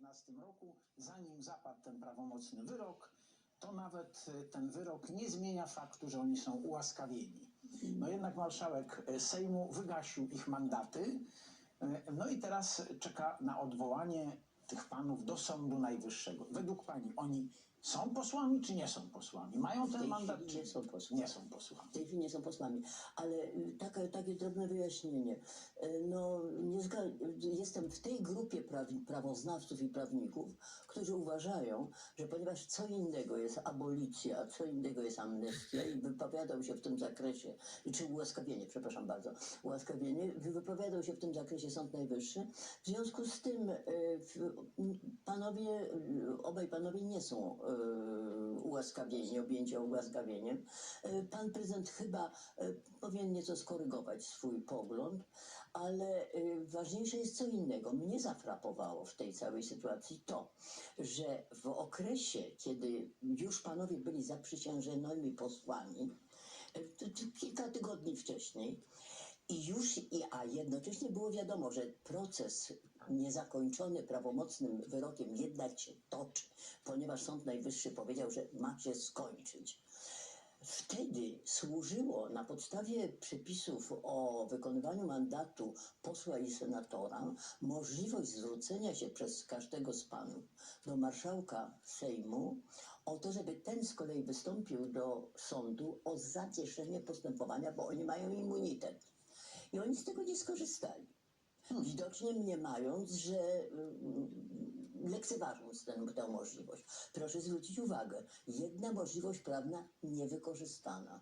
2014 roku, zanim zapadł ten prawomocny wyrok, to nawet e, ten wyrok nie zmienia faktu, że oni są ułaskawieni. No jednak marszałek e, Sejmu wygasił ich mandaty, e, no i teraz czeka na odwołanie tych panów do Sądu Najwyższego. Według pani oni są posłami czy nie są posłami? Mają W ten tej mandat chwili czy nie są posłami. nie są posłami? W tej chwili nie są posłami, ale y, taka, takie drobne wyjaśnienie. Y, No, nie zga- jestem w tej grupie prawi- prawoznawców i prawników, którzy uważają, że ponieważ co innego jest abolicja, co innego jest amnestia i wypowiadał się w tym zakresie, czy ułaskawienie, przepraszam bardzo, ułaskawienie, wy- wypowiadał się w tym zakresie Sąd Najwyższy. W związku z tym y, w- panowie, y, obaj panowie nie są y, ułaskawieni, objęci ułaskawieniem. Y, Pan prezydent chyba y, powinien nieco skorygować swój pogląd, ale ważniejsze jest co innego. Mnie zafrapowało w tej całej sytuacji to, że w okresie, kiedy już panowie byli zaprzysiężonymi posłami, kilka tygodni wcześniej, i już, a jednocześnie było wiadomo, że proces niezakończony prawomocnym wyrokiem jednak się toczy, ponieważ Sąd Najwyższy powiedział, że ma się skończyć. Wtedy służyło na podstawie przepisów o wykonywaniu mandatu posła i senatora możliwość zwrócenia się przez każdego z panów do marszałka Sejmu o to, żeby ten z kolei wystąpił do sądu o zacieszenie postępowania, bo oni mają immunitet. I oni z tego nie skorzystali. Widocznie mniemając, że mm, lekceważąc tę, tę możliwość. Proszę zwrócić uwagę, jedna możliwość prawna niewykorzystana.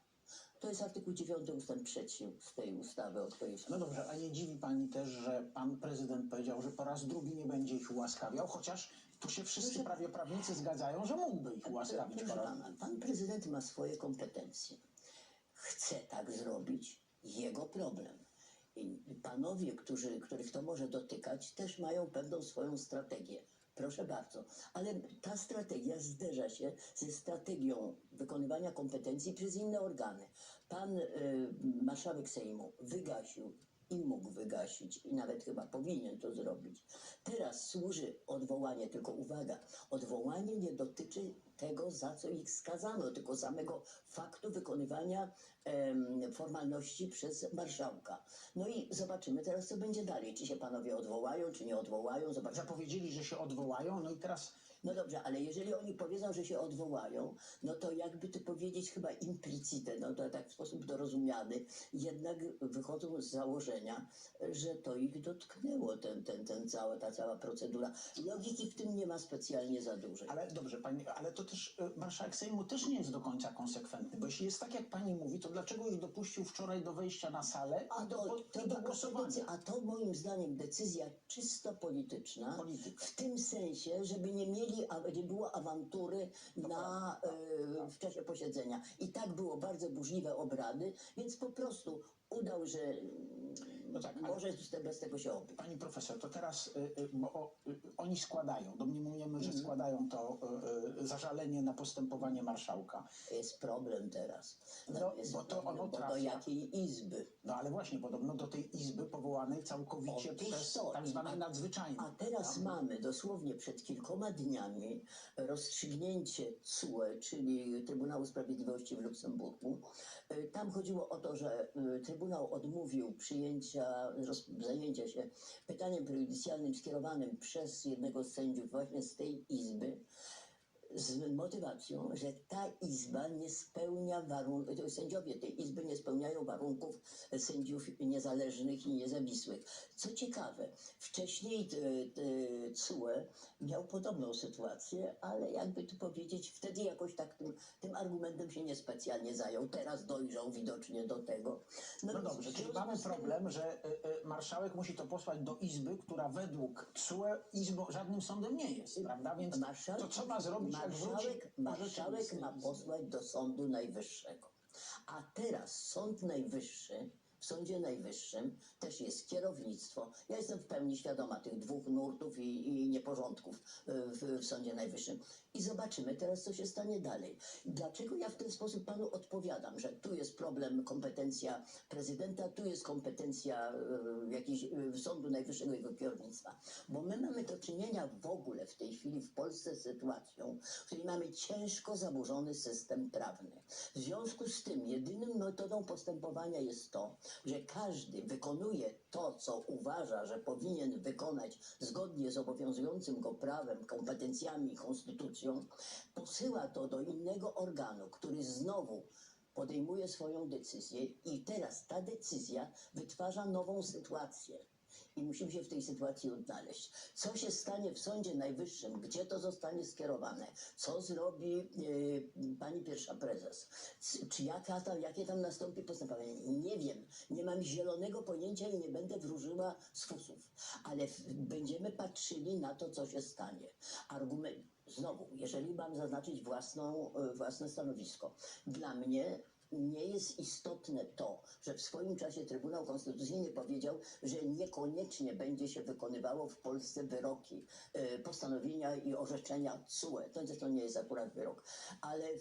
To jest artykuł 9 ustęp 3 z tej ustawy, o której No dobrze, a nie dziwi pani też, że pan prezydent powiedział, że po raz drugi nie będzie ich ułaskawiał, chociaż tu się wszyscy Proszę- prawie prawnicy zgadzają, że mógłby ich ułaskawić Proszę pana, pan prezydent ma swoje kompetencje. Chce tak zrobić, jego problem. Panowie, którzy, których to może dotykać, też mają pewną swoją strategię. Proszę bardzo, ale ta strategia zderza się ze strategią wykonywania kompetencji przez inne organy. Pan y, marszałek Sejmu wygasił i mógł wygasić, i nawet chyba powinien to zrobić. Teraz służy odwołanie, tylko uwaga, odwołanie nie dotyczy tego, za co ich skazano, tylko samego faktu wykonywania em, formalności przez marszałka. No i zobaczymy teraz, co będzie dalej. Czy się panowie odwołają, czy nie odwołają, zobaczymy. Zapowiedzieli, że się odwołają, no i teraz No dobrze, ale jeżeli oni powiedzą, że się odwołają, no to jakby to powiedzieć chyba implicite, no to tak w sposób dorozumiany, jednak wychodzą z założenia, że to ich dotknęło, ten, ten, ten cała, ta cała procedura. Logiki w tym nie ma specjalnie za dużej. Ale dobrze, pani, ale to też y, marszałek Sejmu też nie jest do końca konsekwentny, bo jeśli jest tak, jak pani mówi, to dlaczego ich dopuścił wczoraj do wejścia na salę A do, to, do głosowania? a to moim zdaniem decyzja czysto polityczna, Polityka. w tym sensie, żeby nie mieli, a- nie było awantury na, e, w czasie posiedzenia. I tak było bardzo burzliwe obrady, więc po prostu udał, że No tak, ale- może z te- bez tego się obyć. Pani profesor, to teraz, y, y, bo o, y, oni składają, domniemujemy, Mhm. że składają to y, y, zażalenie na postępowanie marszałka. Jest problem teraz. No, jest bo to problem, ono bo do trafia- jakiej izby? No ale właśnie, podobno do tej izby powołanej całkowicie Otóż przez to. tak zwanej A- nadzwyczajnej. A teraz prawda? mamy dosłownie przed kilkoma dniami rozstrzygnięcie CUE, czyli Trybunału Sprawiedliwości w Luksemburgu. Y, Tam chodziło o to, że y, Trybunał odmówił przyjęcia, roz, zajęcia się pytaniem prejudycjalnym skierowanym przez jednego z sędziów właśnie z tej izby z motywacją, że ta izba nie spełnia warunków, sędziowie tej izby nie spełniają warunków sędziów niezależnych i niezawisłych. Co ciekawe, wcześniej CUE miał podobną sytuację, ale jakby tu powiedzieć, wtedy jakoś tak tym argumentem się niespecjalnie zajął. Teraz dojrzał widocznie do tego. No więc dobrze, czyli mamy problem, że y, y, marszałek musi to posłać do izby, która według TSUE izbą żadnym sądem nie jest, prawda? Więc Marszałek, to co ma zrobić, marszałek, marszałek ma posłać do Sądu Najwyższego. A teraz Sąd Najwyższy w Sądzie Najwyższym też jest kierownictwo. Ja jestem w pełni świadoma tych dwóch nurtów i, i nieporządków y, w, w Sądzie Najwyższym. I zobaczymy teraz, co się stanie dalej. Dlaczego ja w ten sposób panu odpowiadam, że tu jest problem kompetencja prezydenta, tu jest kompetencja y, jakiejś y, Sądu Najwyższego i jego kierownictwa? Bo my mamy do czynienia w ogóle w tej chwili w Polsce z sytuacją, w której mamy ciężko zaburzony system prawny. W związku z tym jedyną metodą postępowania jest to, że każdy wykonuje to, co uważa, że powinien wykonać zgodnie z obowiązującym go prawem, kompetencjami i konstytucją, posyła to do innego organu, który znowu podejmuje swoją decyzję i teraz ta decyzja wytwarza nową sytuację. I musimy się w tej sytuacji odnaleźć. Co się stanie w Sądzie Najwyższym? Gdzie to zostanie skierowane? Co zrobi e, pani pierwsza prezes? Czy jaka tam, jakie tam nastąpi postępowanie? Nie wiem. Nie mam zielonego pojęcia i nie będę wróżyła z fusów. Ale będziemy patrzyli na to, co się stanie. Argument, znowu, jeżeli mam zaznaczyć własną, e, własne stanowisko. Dla mnie nie jest istotne to, że w swoim czasie Trybunał Konstytucyjny powiedział, że niekoniecznie będzie się wykonywało w Polsce wyroki, e, postanowienia i orzeczenia CUE. To zresztą nie jest akurat wyrok, ale e,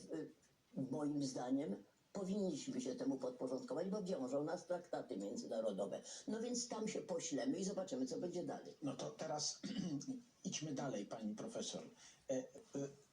moim zdaniem powinniśmy się temu podporządkować, bo wiążą nas traktaty międzynarodowe. No więc tam się poślemy i zobaczymy, co będzie dalej. No to teraz idźmy dalej, pani profesor. E, e,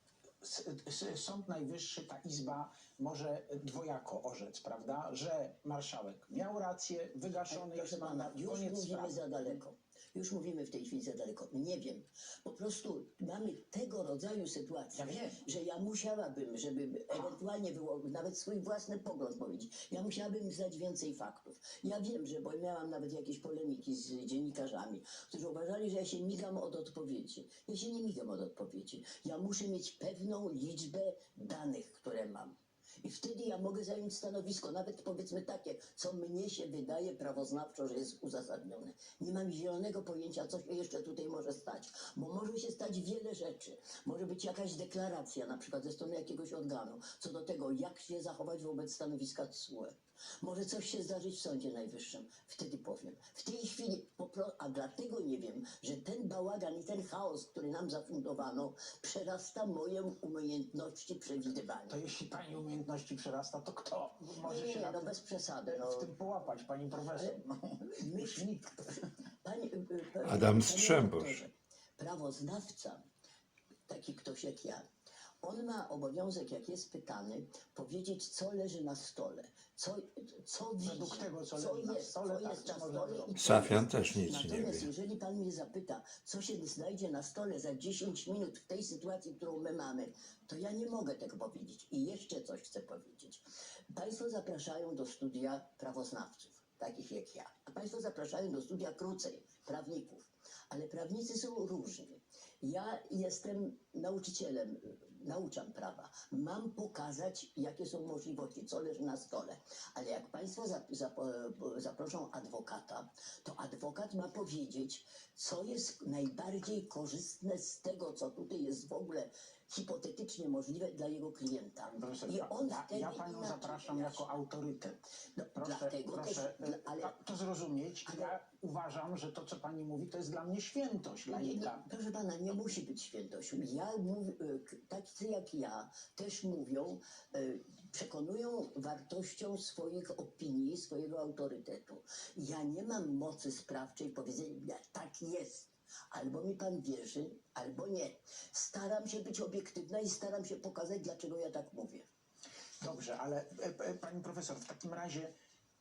Sąd Najwyższy, ta izba może dwojako orzec, prawda, że marszałek miał rację, wygaszony Proszę jest mandat, już koniec mówimy sprawy. za daleko. Już mówimy w tej chwili za daleko. Nie wiem. Po prostu mamy tego rodzaju sytuacje, Ja wiem. że ja musiałabym, żeby ewentualnie było, nawet swój własny pogląd powiedzieć, ja musiałabym znać więcej faktów. Ja wiem, że, bo miałam nawet jakieś polemiki z dziennikarzami, którzy uważali, że ja się migam od odpowiedzi. Ja się nie migam od odpowiedzi. Ja muszę mieć pewną liczbę danych, które mam. I wtedy ja mogę zająć stanowisko, nawet powiedzmy takie, co mnie się wydaje prawoznawczo, że jest uzasadnione. Nie mam zielonego pojęcia, co się jeszcze tutaj może stać, bo może się stać wiele rzeczy. Może być jakaś deklaracja, na przykład ze strony jakiegoś organu, co do tego, jak się zachować wobec stanowiska TSUE. Może coś się zdarzyć w Sądzie Najwyższym. Wtedy powiem. W tej chwili, a dlatego nie wiem, że ten bałagan i ten chaos, który nam zafundowano, przerasta moje umiejętności przewidywania. To jeśli pani umiejętności przerasta, to kto może Nie, się nie, na no tym, bez przesady. No. w tym połapać, pani profesor? My, już nikt. panie, y, y, Adam Strzembosz. Prawoznawca, taki ktoś jak ja, on ma obowiązek, jak jest pytany, powiedzieć, co leży na stole, co, co widzi, Według tego, co co leży na jest, stole, co tak, jest na stole. i Safian też nic nie Natomiast wie. jeżeli pan mnie zapyta, co się znajdzie na stole za 10 minut w tej sytuacji, którą my mamy, to ja nie mogę tego powiedzieć. I jeszcze coś chcę powiedzieć. Państwo zapraszają do studia prawoznawców, takich jak ja. A Państwo zapraszają do studia krócej, prawników. Ale prawnicy są różni. Ja jestem nauczycielem, nauczam prawa. Mam pokazać, jakie są możliwości, co leży na stole. Ale jak Państwo zap, zap, zaproszą adwokata, to adwokat ma powiedzieć, co jest najbardziej korzystne z tego, co tutaj jest w ogóle hipotetycznie możliwe dla jego klienta. Profesor, I on ja, wtedy ja panią inaczej zapraszam jako autorytet. No, Proszę, dlatego proszę też, e, ale a- to zrozumieć. ale- Ja uważam, że to, co pani mówi, to jest dla mnie świętość Nie, nie, laika. proszę pana, nie musi być świętością. Ja y, k- tacy jak ja też mówią, y, przekonują wartością swoich opinii, swojego autorytetu. Ja nie mam mocy sprawczej powiedzenia, tak jest. Albo mi pan wierzy, albo nie. Staram się być obiektywna i staram się pokazać, dlaczego ja tak mówię. Dobrze, ale e, e, pani profesor, w takim razie,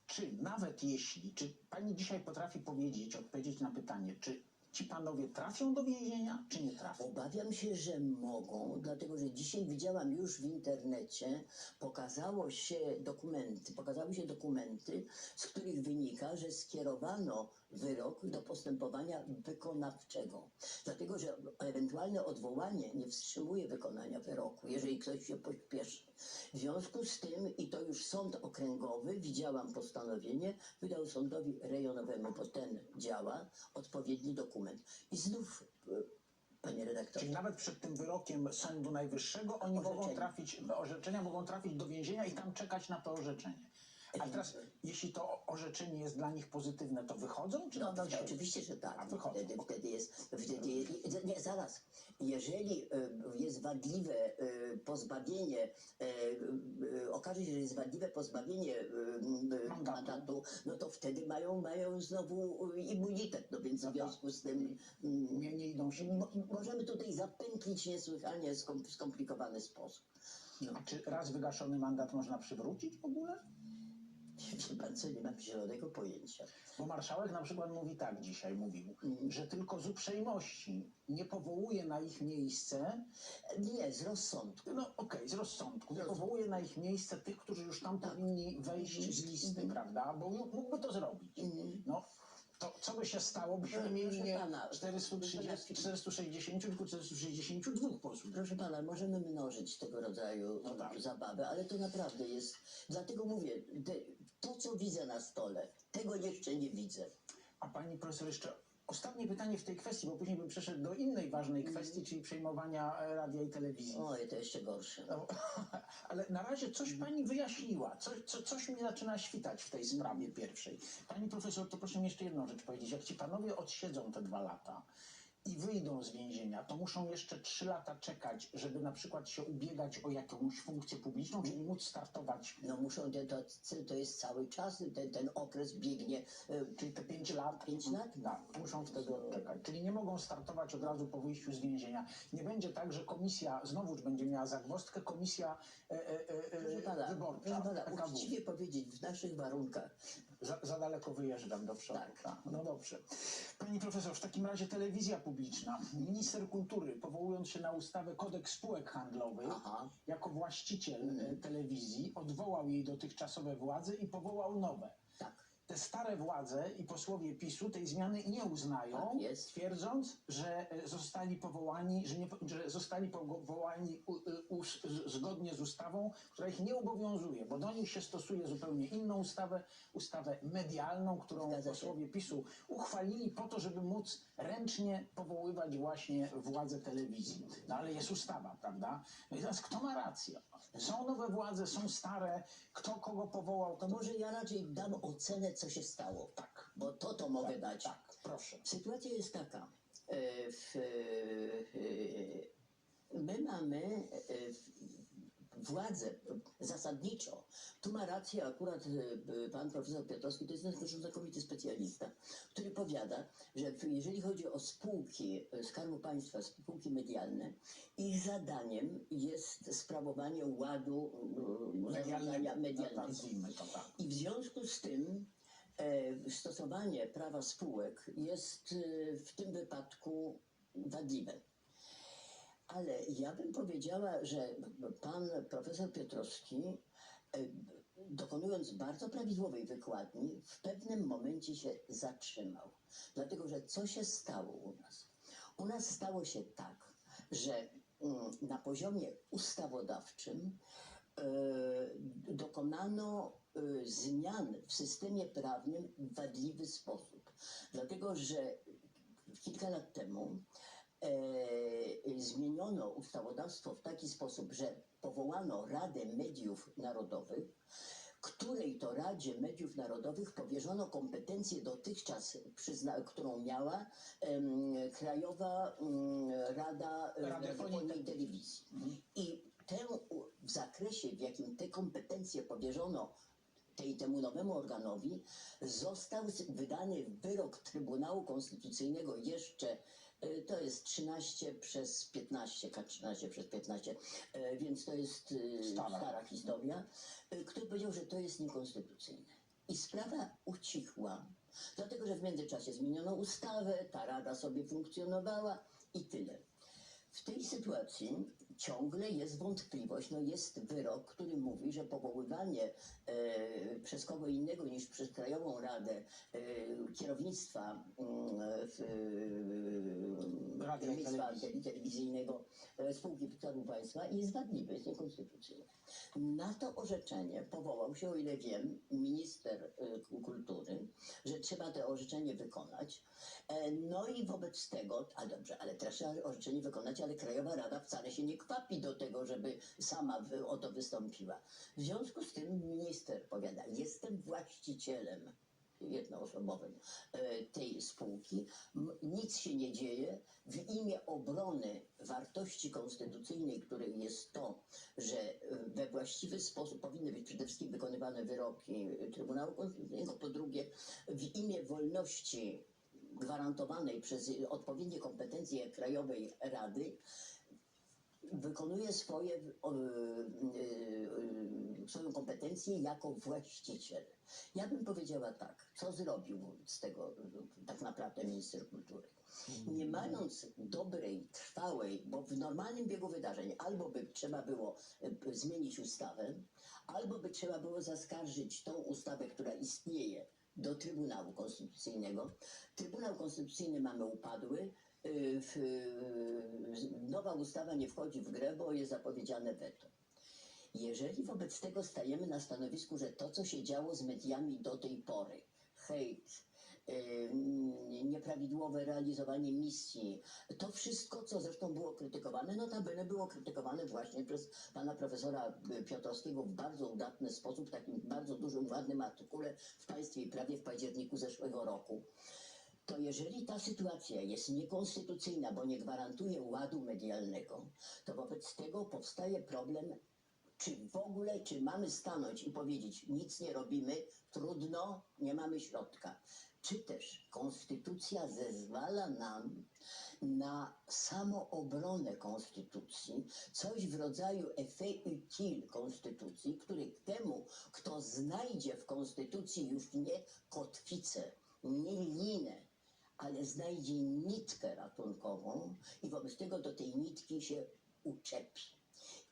czy nawet jeśli, czy pani dzisiaj potrafi powiedzieć, odpowiedzieć na pytanie, czy ci panowie trafią do więzienia, czy nie trafią? Obawiam się, że mogą, dlatego że dzisiaj widziałam już w internecie, pokazało się dokumenty, pokazały się dokumenty, z których wynika, że skierowano wyrok do postępowania wykonawczego. Dlatego, że ewentualne odwołanie nie wstrzymuje wykonania wyroku, jeżeli ktoś się pośpieszy. W związku z tym, i to już sąd okręgowy, widziałam postanowienie, wydał sądowi rejonowemu, bo ten działa, odpowiedni dokument. I znów, y, panie redaktorze, Czyli nawet przed tym wyrokiem Sądu Najwyższego oni mogą trafić, orzeczenia mogą trafić do więzienia i tam czekać na to orzeczenie. A teraz, jeśli to orzeczenie jest dla nich pozytywne, to wychodzą? Czy No, no oczywiście, że tak. A wychodzą. Wtedy, wtedy jest, wtedy jest, nie, zaraz. Jeżeli e, jest wadliwe e, pozbawienie, e, okaże się, że jest wadliwe pozbawienie Mandatu. mandatu, no to wtedy mają, mają znowu immunitet. No więc No w związku z tym mm, Nie, nie idą się. mo, możemy tutaj zapętlić niesłychanie skom- skomplikowany sposób. A czy raz wygaszony mandat można przywrócić w ogóle? Wie pan co, nie mam zielonego pojęcia. Bo marszałek na przykład mówi tak dzisiaj, mówił, Mhm. że tylko z uprzejmości nie powołuje na ich miejsce, Nie, z rozsądku. no okej, z rozsądku, nie powołuje na ich miejsce tych, którzy już tam Tak. powinni wejść z listy, Mhm. prawda? Bo mógł- mógłby to zrobić. Mhm. No, to co by się stało, byśmy Proszę mieli nie pana, 430, 460, tylko 462 posłów. Proszę pana, możemy mnożyć tego rodzaju No tak. zabawy, ale to naprawdę jest. Dlatego mówię, te, to co widzę na stole, tego jeszcze nie widzę. A pani profesor, jeszcze ostatnie pytanie w tej kwestii, bo później bym przeszedł do innej ważnej Mhm. kwestii, czyli przejmowania e, radia i telewizji. Oj, to jeszcze gorsze. No, ale na razie coś pani wyjaśniła, coś, co, coś mi zaczyna świtać w tej sprawie pierwszej. Pani profesor, to proszę mi jeszcze jedną rzecz powiedzieć. Jak ci panowie odsiedzą te dwa lata i wyjdą z więzienia, to muszą jeszcze trzy lata czekać, żeby na przykład się ubiegać o jakąś funkcję publiczną, czyli móc startować, No muszą, te- to, to jest cały czas, ten, ten okres biegnie. e, czyli te pięć lat. Pięć lat? Tak, muszą wtedy odczekać. Czyli nie mogą startować od razu po wyjściu z więzienia. Nie będzie tak, że komisja znowuż będzie miała zagwozdkę, komisja e, e, e, Proszę e, pana, wyborcza. proszę pana, uczciwie powiedzieć, w naszych warunkach Za, za daleko wyjeżdżam do przodu. Tak. Tak. No dobrze. Pani profesor, w takim razie telewizja publiczna. Minister kultury, powołując się na ustawę Kodeks Spółek Handlowych, Aha. jako właściciel e, telewizji, odwołał jej dotychczasowe władze i powołał nowe. Te stare władze i posłowie PiSu tej zmiany nie uznają, Tak jest. twierdząc, że e, zostali powołani, że, nie, że zostali powołani u, u, z- zgodnie z ustawą, która ich nie obowiązuje, bo do nich się stosuje zupełnie inną ustawę, ustawę medialną, którą Zgadza się. posłowie PiSu uchwalili po to, żeby móc ręcznie powoływać właśnie władze telewizji. No ale jest ustawa, prawda? No i teraz kto ma rację? Są nowe władze, są stare, kto kogo powołał, To może ja raczej dam ocenę, co się stało. tak. Bo to to mogę dać. Tak, proszę. Sytuacja jest taka. e, W, e, my mamy e, w- władzę zasadniczo. Tu ma rację akurat e, pan profesor Piotrowski, to jest nasz znakomity specjalista, który powiada, że jeżeli chodzi o spółki e, Skarbu Państwa, spółki medialne, ich zadaniem jest sprawowanie ładu e, medialnego. To tak. I w związku z tym e, stosowanie prawa spółek jest e, w tym wypadku wadliwe. Ale ja bym powiedziała, że pan profesor Piotrowski, e, dokonując bardzo prawidłowej wykładni, w pewnym momencie się zatrzymał. Dlatego, że co się stało u nas? U nas stało się tak, że mm, na poziomie ustawodawczym e, dokonano e, zmian w systemie prawnym w wadliwy sposób. Dlatego, że kilka lat temu e, zmieniono ustawodawstwo w taki sposób, że powołano Radę Mediów Narodowych, której to Radzie Mediów Narodowych powierzono kompetencje dotychczas, przyzna, którą miała em, Krajowa em, Rada e, Radiofonii i Telewizji. I tę, zakresie, w jakim te kompetencje powierzono tej, temu nowemu organowi, został wydany wyrok Trybunału Konstytucyjnego jeszcze, e, to jest 13 przez 15, K 13 przez 15, e, więc to jest e, Stara. stara historia, który powiedział, że to jest niekonstytucyjne. I sprawa ucichła, dlatego że w międzyczasie zmieniono ustawę, ta rada sobie funkcjonowała i tyle. W tej sytuacji ciągle jest wątpliwość, no jest wyrok, który mówi, że powoływanie e, przez kogo innego niż przez Krajową Radę e, kierownictwa mm, Telewizji. telewizyjnego spółki Skarbu Państwa i jest wadliwy, jest niekonstytucyjny. Na to orzeczenie powołał się, o ile wiem, minister e, kultury, że trzeba to orzeczenie wykonać. E, No i wobec tego, a dobrze, ale teraz trzeba orzeczenie wykonać, ale Krajowa Rada wcale się nie kwapi do tego, żeby sama o to wystąpiła. W związku z tym minister powiada, jestem właścicielem jednoosobowym e, tej spółki. Nic się nie dzieje. W imię obrony wartości konstytucyjnej, której jest to, że e, we właściwy sposób powinny być przede wszystkim wykonywane wyroki Trybunału Konstytucyjnego, po drugie w imię wolności gwarantowanej przez odpowiednie kompetencje Krajowej Rady, wykonuje swoje, o, y, y, swoją kompetencję jako właściciel. Ja bym powiedziała tak, co zrobił z tego tak naprawdę minister kultury. Nie mając dobrej, trwałej, bo w normalnym biegu wydarzeń albo by trzeba było y, zmienić ustawę, albo by trzeba było zaskarżyć tą ustawę, która istnieje do Trybunału Konstytucyjnego. Trybunał Konstytucyjny mamy upadły, w, y, nowa ustawa nie wchodzi w grę, bo jest zapowiedziane weto. Jeżeli wobec tego stajemy na stanowisku, że to, co się działo z mediami do tej pory, hejt, nieprawidłowe realizowanie misji, to wszystko, co zresztą było krytykowane, notabene było krytykowane właśnie przez pana profesora Piotrowskiego w bardzo udatny sposób, takim bardzo dużym, ładnym artykule w Państwie i Prawie w październiku zeszłego roku. To jeżeli ta sytuacja jest niekonstytucyjna, bo nie gwarantuje ładu medialnego, to wobec tego powstaje problem, czy w ogóle, czy mamy stanąć i powiedzieć, nic nie robimy, trudno, nie mamy środka. Czy też konstytucja zezwala nam na samoobronę konstytucji, coś w rodzaju effet utile konstytucji, który temu, kto znajdzie w konstytucji już nie kotwicę, nie linę, ale znajdzie nitkę ratunkową i wobec tego do tej nitki się uczepi.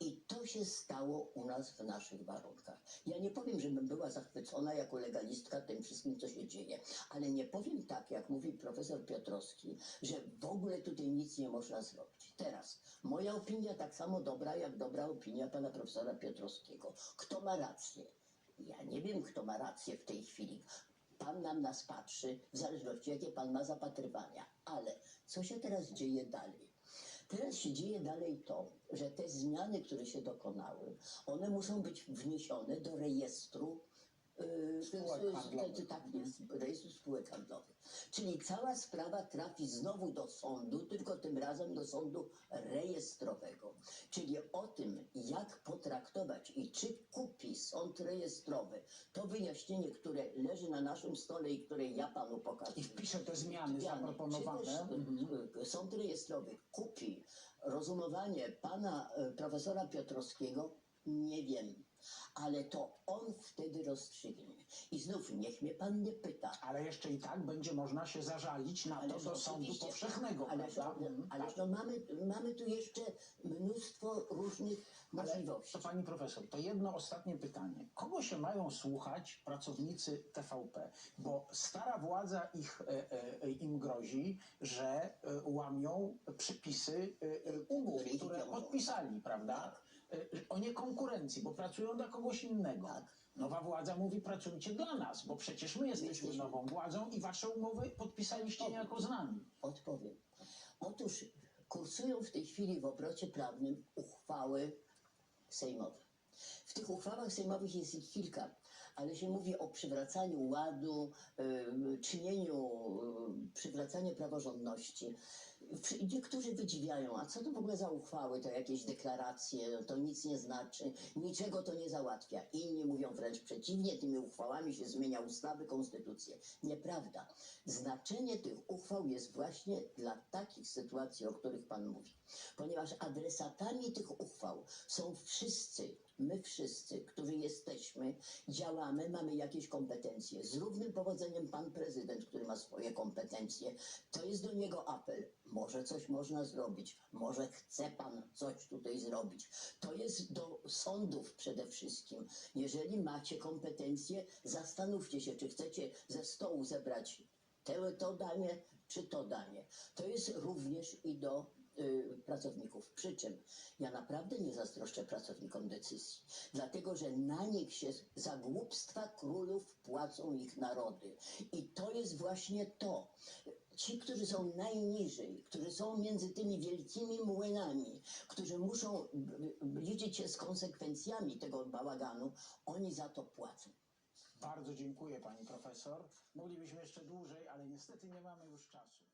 I to się stało u nas w naszych warunkach. Ja nie powiem, żebym była zachwycona jako legalistka tym wszystkim, co się dzieje, ale nie powiem tak, jak mówi profesor Piotrowski, że w ogóle tutaj nic nie można zrobić. Teraz, moja opinia tak samo dobra, jak dobra opinia pana profesora Piotrowskiego. Kto ma rację? Ja nie wiem, kto ma rację w tej chwili. Pan nam nas patrzy, w zależności jakie pan ma zapatrywania. Ale co się teraz dzieje dalej? Teraz się dzieje dalej to, że te zmiany, które się dokonały, one muszą być wniesione do rejestru Spółek z- handlowych. tak jest, rejestru spółek handlowych. Czyli cała sprawa trafi znowu do sądu, tylko tym razem do sądu rejestrowego. Czyli o tym, jak potraktować i czy kupi sąd rejestrowy to wyjaśnienie, które leży na naszym stole i które ja panu pokazuję. I wpiszę te zmiany Zmiany. zaproponowane. Czy Mhm. y, y, Sąd rejestrowy kupi rozumowanie pana y, profesora Piotrowskiego, nie wiem. Ale to on wtedy rozstrzygnie. I znów niech mnie pan nie pyta. Ale jeszcze i tak będzie można się zażalić na to Ależ do sądu oczywiście. powszechnego, prawda? Mhm, ależ tak. no mamy, mamy tu jeszcze mnóstwo różnych Ale możliwości. to pani profesor, to jedno ostatnie pytanie. Kogo się mają słuchać pracownicy TVP? Bo stara władza ich, e, e, im grozi, że e, łamią przepisy e, e, umów, Które podpisali, prawda? O niekonkurencji, bo pracują dla kogoś innego. Tak. Nowa władza mówi, pracujcie dla nas, bo przecież my jesteśmy jesteśmy. nową władzą i wasze umowy podpisaliście niejako z nami. Odpowiem. Otóż kursują w tej chwili w obrocie prawnym uchwały sejmowe. W tych uchwałach sejmowych jest ich kilka, ale się mówi o przywracaniu ładu, czynieniu, przywracaniu praworządności. Niektórzy wydziwiają, a co to w ogóle za uchwały, to jakieś deklaracje, to nic nie znaczy, niczego to nie załatwia. Inni mówią wręcz przeciwnie, tymi uchwałami się zmienia ustawy, konstytucje. Nieprawda. Znaczenie tych uchwał jest właśnie dla takich sytuacji, o których Pan mówi. Ponieważ adresatami tych uchwał są wszyscy, my wszyscy, którzy jesteśmy, działamy, mamy jakieś kompetencje. Z równym powodzeniem Pan Prezydent, który ma swoje kompetencje, to jest do niego apel. Może coś można zrobić, może chce Pan coś tutaj zrobić. To jest do sądów przede wszystkim. Jeżeli macie kompetencje, zastanówcie się, czy chcecie ze stołu zebrać te, to danie, czy to danie. To jest również i do pracowników. Przy czym ja naprawdę nie zazdroszczę pracownikom decyzji, dlatego że na nich się za głupstwa królów płacą ich narody. I to jest właśnie to. Ci, którzy są najniżej, którzy są między tymi wielkimi młynami, którzy muszą liczyć się z konsekwencjami tego bałaganu, oni za to płacą. Bardzo dziękuję pani profesor. Moglibyśmy jeszcze dłużej, ale niestety nie mamy już czasu.